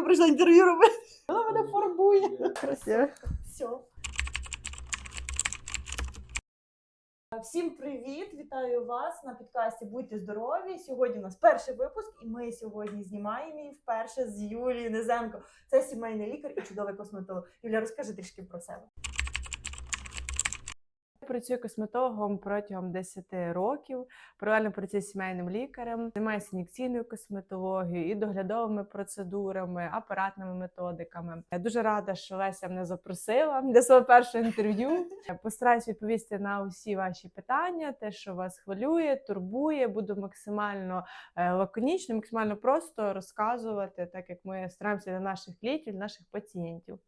я прийшла інтерв'ю робити. Вона мене фарбує. Красиво. Все. Всім привіт! Вітаю вас на підкасті Будьте здорові. Сьогодні у нас перший випуск, і ми сьогодні знімаємо її вперше з Юлією Незенко. Це сімейний лікар і чудовий косметолог. Юля, розкажи трішки про себе. Працюю косметологом протягом 10 років. Паралельно працюю сімейним лікарем, займаюся ін'єкційною косметологією і доглядовими процедурами, апаратними методиками. Я дуже рада, що Леся мене запросила для свого першого інтерв'ю. Постараюсь відповісти на усі ваші питання, те, що вас хвилює, турбує. Буду максимально е, лаконічно, максимально просто розказувати, так як ми стараємося для наших клієнтів, наших пацієнтів.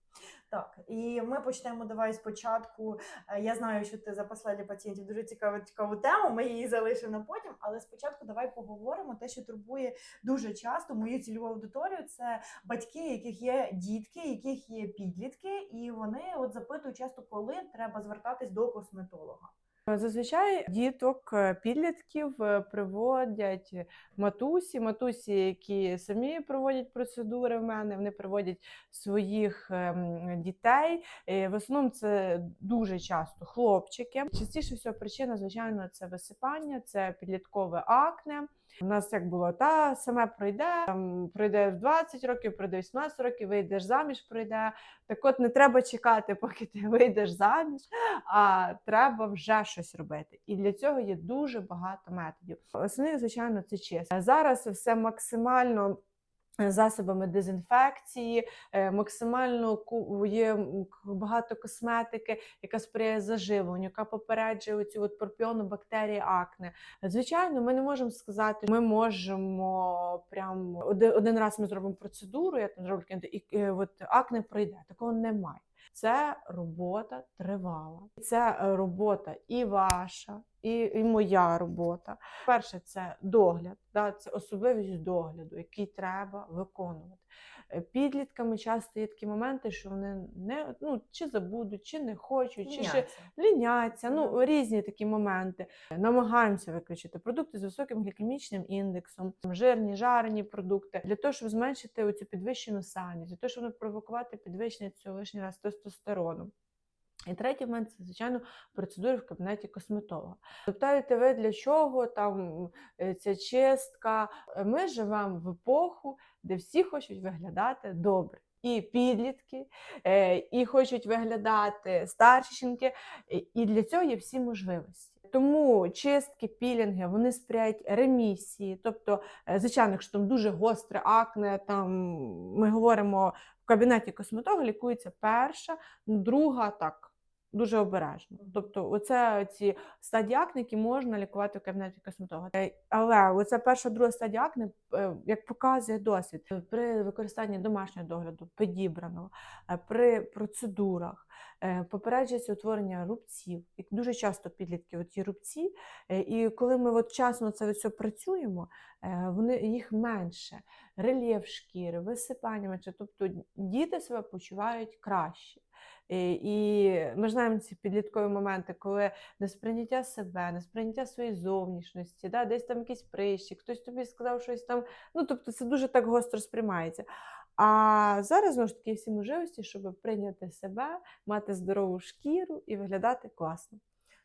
Так, і ми почнемо давай спочатку. Е, Я знаю, що ти запасла для пацієнтів дуже цікаву цікаву тему. Ми її залишимо на потім. Але спочатку давай поговоримо те, що турбує дуже часто мою цільову аудиторію. Це батьки, яких є дітки, яких є підлітки, і вони от запитують часто, коли треба звертатись до косметолога. Зазвичай діток, е, підлітків е, приводять матусі, матусі, які самі проводять процедури в мене, вони приводять своїх ем, дітей. Е, В основному це дуже часто хлопчики. Частіше всього причина, звичайно, це висипання, це підліткове акне. У нас як було, та саме пройде, там, пройде в 20 років, пройде 18 років, вийдеш заміж, пройде. Так от не треба чекати, поки ти вийдеш заміж, а треба вже щось робити. І для цього є дуже багато методів. Основний, звичайно, це чесно. Зараз все максимально. Засобами дезінфекції, е, максимально є багато косметики, яка сприяє заживленню, яка попереджує цю от пропіону бактерії акне. Звичайно, ми не можемо сказати, ми можемо прям один, раз ми зробимо процедуру, я там зроблю і е, от акне пройде. Такого немає. Це робота тривала. Це е, робота і ваша, і, і моя робота. Перше, це догляд, да, це особливість догляду, який треба виконувати. Е, Підлітками часто є такі моменти, що вони не ну чи забудуть, чи не хочуть, чи ще ліняться. Ну різні такі моменти. Намагаємося виключити продукти з високим глікемічним індексом, жирні, жарені продукти для того, щоб зменшити оцю підвищену саність, для того, щоб не провокувати підвищення цього лишній раз тестостерону. І третій момент це, звичайно, процедури в кабінеті косметолога. Питаєте ви для чого там е, ця чистка? Ми живемо в епоху, де всі хочуть виглядати добре. І підлітки, е, і хочуть виглядати старші жінки, і для цього є всі можливості. Тому чистки, пілінги вони сприяють ремісії. Тобто, е, звичайно, якщо там дуже гостре акне, там ми говоримо в кабінеті косметолога лікується перша, друга так. Дуже обережно. Тобто, оце ці стадії акне, які можна лікувати в кабінеті косметолога. Е, Але оця перша, друга стадія акне, е, як показує досвід, при використанні домашнього догляду, підібраного, е, при процедурах, попереджується утворення рубців. І дуже часто підлітки от рубці. І коли ми от вчасно це все працюємо, вони їх менше, рельєф шкіри, висипання менше. Тобто діти себе почувають краще. Е, І ми знаємо ці підліткові моменти, коли несприйняття себе, несприйняття своєї зовнішності, да, десь там якийсь прищик, хтось тобі сказав щось там. Ну, тобто це дуже так гостро сприймається. А зараз знову ж таки всі можливості, щоб прийняти себе, мати здорову шкіру і виглядати класно.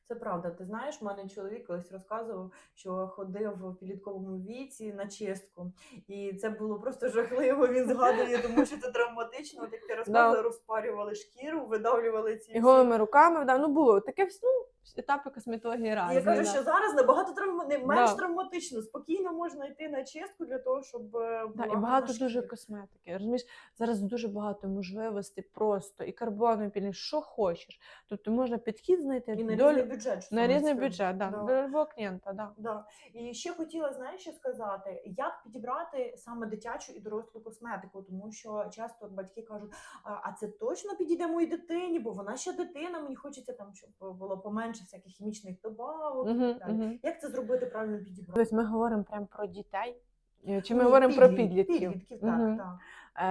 Це правда. Ти знаєш, в мене чоловік колись розказував, що ходив в підлітковому віці на чистку, і це було просто жахливо. Він згадує, тому що це травматично. От як ти розказувала, розпарювали шкіру, видавлювали ці голими руками, да, ну було таке ну, етапи косметології І разні. Я кажу, що зараз набагато травма... не менш Да. травматично. Спокійно можна йти на чистку для того, щоб е, була Да, і багато дуже косметики. Розумієш, зараз дуже багато можливостей просто і карбоновий пілінг, що хочеш. Тобто можна підхід знайти і на до різний бюджет. що на різний бюджет, да, Да. до клієнта, да. Да. І ще хотіла, знаєш, що сказати, як підібрати саме дитячу і дорослу косметику, тому що часто батьки кажуть, а це точно підійде моїй дитині, бо вона ще дитина, мені хочеться там, щоб було поменше всяких хімічних добавок. і Угу, так угу. Як це зробити правильно підібрати? Тобто ми говоримо прямо про дітей. Е, Чи ми ну, говоримо про підліт- підлітків? Підлітків, так, угу. так.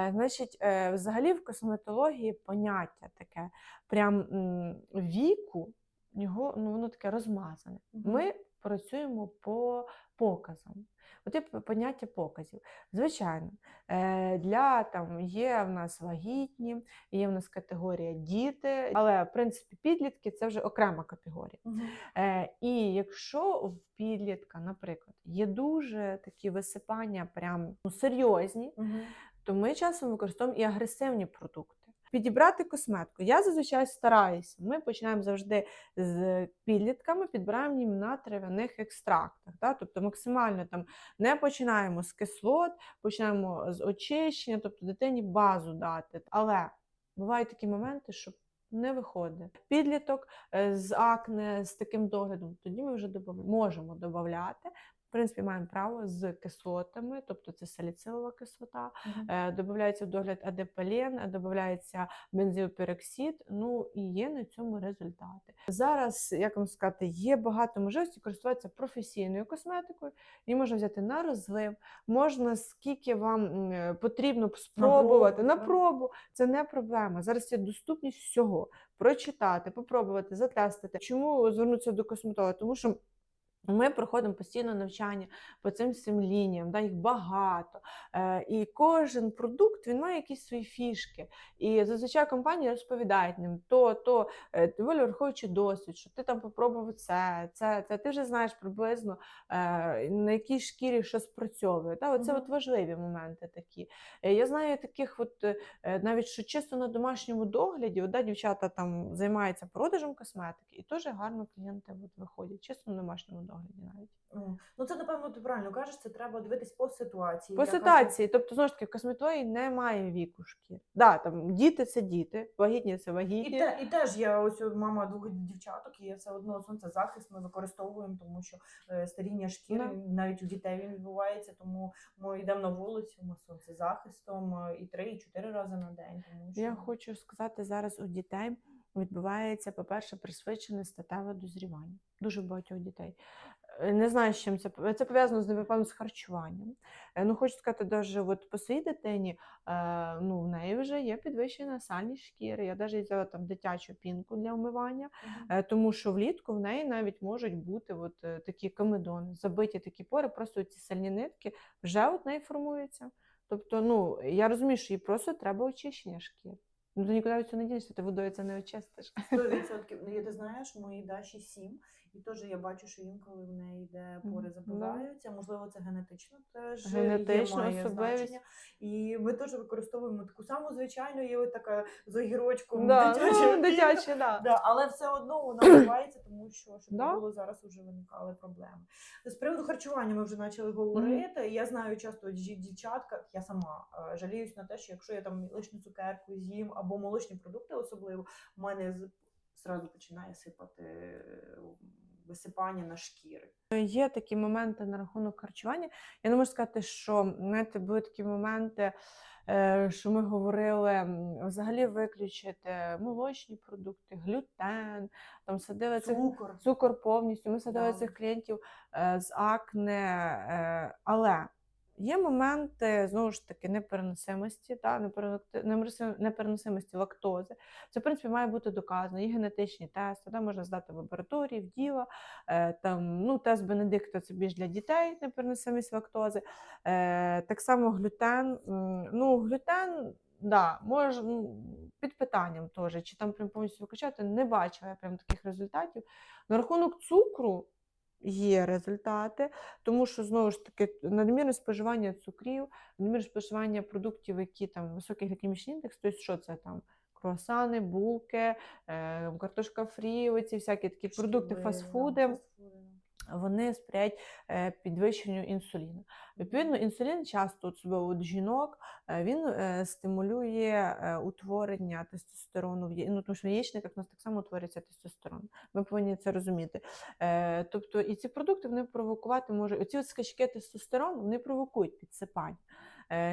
Е, Значить, е, взагалі в косметології поняття таке прям м, віку, його ну воно таке розмазане. Угу. Ми працюємо по показам. Є поняття показів. Звичайно, е, для там є в нас вагітні, є в нас категорія діти, але в принципі підлітки це вже окрема категорія. Е, і якщо в підлітка, наприклад, є дуже такі висипання, прям ну, серйозні, то ми часом використовуємо і агресивні продукти. Підібрати косметику. Я зазвичай стараюся. Ми починаємо завжди з підлітками, підбираємо їм на трав'яних екстрактах. Да? Тобто максимально там не починаємо з кислот, починаємо з очищення, тобто дитині базу дати. Але бувають такі моменти, що не виходить. Підліток е, з акне, з таким доглядом, тоді ми вже можемо додати. В принципі, маємо право з кислотами, тобто це саліцилова кислота, Е, Додається в догляд адепален, е, додається бензилпероксид, ну і є на цьому результати. Зараз, як вам сказати, є багато можливостей користуватися професійною косметикою. Її можна взяти на розлив, можна скільки вам е, потрібно спробувати на так. пробу. Це не проблема. Зараз є доступність всього. Прочитати, попробувати, затестити. Чому звернутися до косметолога? Тому що ми проходимо постійно навчання по цим всім лініям, да, їх багато. Е, і кожен продукт він має якісь свої фішки. І зазвичай компанії розповідають ним то, то е, доволі враховуючи досвід, що ти там попробував це, це, це. Ти вже знаєш приблизно е, на якій шкірі що спрацьовує. Та, оце Мгм. от важливі моменти такі. Е, я знаю таких, от, е, навіть що чисто на домашньому догляді, от, да, дівчата там займаються продажем косметики, і теж гарно клієнти от, виходять, чисто на домашньому догляді навіть. М. Ну це напевно ти правильно кажеш. Це треба дивитись по ситуації. По ситуації, тобто знову ж таки, в косметології немає віку шкір. Да, там діти це діти, вагітні це І, вагітні. те, і теж я ось мама двох дівчаток, і я все одно сонцезахист ми використовуємо, тому що е, старіння шкіри Да. навіть у дітей він відбувається. Тому ми йдемо на вулицю, ми сонцезахистом е, і три, і чотири рази на день. Тому що Я хочу сказати, зараз у дітей відбувається, по-перше, пришвидшене статеве дозрівання. Дуже багатьох дітей. Е, Не знаю, з чим це це пов'язано з напевно з харчуванням. Е, Ну, хочу сказати, даже от по своїй дитині, е, ну, в неї вже є підвищена сальність шкіри. Я навіть взяла там дитячу пінку для вмивання. Мгм. Е, Тому що влітку в неї навіть можуть бути от, такі комедони, забиті такі пори, просто ці сальні нитки вже от неї формуються. Тобто, ну, я розумію, що їй просто треба очищення шкіри. Ну, ти нікуди від цього не дінешся, ти водою це не очистиш. Сто відсотків. Ну, Ти знаєш, мої Даші сім, і теж я бачу, що інколи в неї йде пори да. забиваються. Можливо, це генетично теж Генетична є, має значення. І ми теж використовуємо таку саму звичайну, є така з огірочком Да, дитяча ну, дитячі, да. Да, але все одно вона відбувається, тому що щоб Да. було зараз вже виникали проблеми. З приводу харчування ми вже почали говорити. Я знаю часто дівчатка, я сама е, жаліюсь на те, що якщо я там лишню цукерку з'їм або молочні продукти, особливо, в мене зразу починає сипати е, висипання на шкіри. Є такі моменти на рахунок харчування. Я не можу сказати, що знаєте, були такі моменти, е, що ми говорили взагалі виключити молочні продукти, глютен, там садили цих Цукор. цукор повністю. Ми садили так. цих клієнтів е, з акне, е, але є моменти знову ж таки непереносимості, та, непереносимості- лактози. Це, в принципі, має бути доказано. Є генетичні тести, да, можна здати в лабораторії, в діла. Е, там, ну, тест Бенедикта це більш для дітей, непереносимість лактози. Е, так само глютен. Ну, глютен. Да, може, під питанням теж, чи там прям повністю виключати, не бачила я прям таких результатів. На рахунок цукру є результати, тому що знову ж таки надмірне споживання цукрів, надмірне споживання продуктів, які там високий глікемічний індекс, тобто що це там? Круасани, булки, е, картошка фрі, оці всякі такі продукти, фастфуди. Вони сприяють е, підвищенню інсуліну. Відповідно, інсулін часто себе от жінок е, він е, стимулює утворення тестостерону в ну, тому що в яєчниках у нас так само утворюється тестостерон. Ми повинні це розуміти. Тобто, і ці продукти вони провокувати можуть. Оці от скачки тестостерону вони провокують підсипання.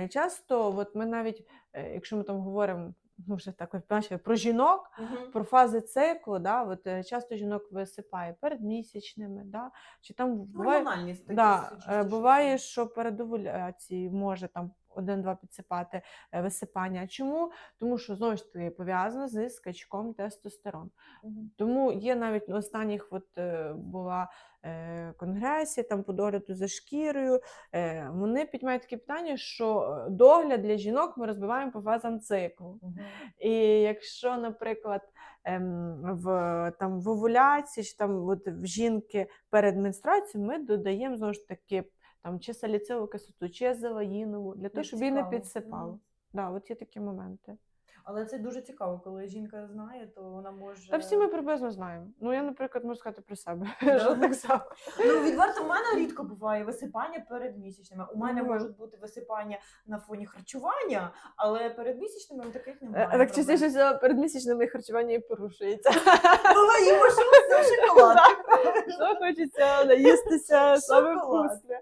Часто, от ми навіть, якщо ми там говоримо, ну вже так бачив, про жінок. Мгм. Про фази циклу, да, от, е, часто жінок висипає перед місячними, да, чи там буває, Гормональні да, е, буває, що перед овуляцією може там один-два підсипати е, висипання. Чому? Тому що знову ж таки пов'язано з скачком тестостерону. Мгм. Тому є навіть на останніх от, е, була е, конгресі там по догляду за шкірою. Е, вони піднімають таке питання, що е, догляд для жінок ми розбиваємо по фазам циклу. Мгм. І якщо, наприклад, ем, в, там, в овуляції чи там от, в жінки перед менструацією ми додаємо знову ж таки там, чи саліцилову кислоту, чи азелаїнову, для того, Ну, щоб її не підсипало. Да, от є такі моменти. Але це дуже цікаво, коли жінка знає, то вона може. Та всі ми приблизно знаємо. Ну, я, наприклад, можу сказати про себе. Що так само. Ну, відверто, в мене рідко буває висипання перед місячними. У мене можуть бути висипання на фоні харчування, але перед місячними таких Е, немає. Так проблем. частіше перед місячними харчування і порушується. Ну, їмо шоколад. Що хочеться наїстися саме вкусне.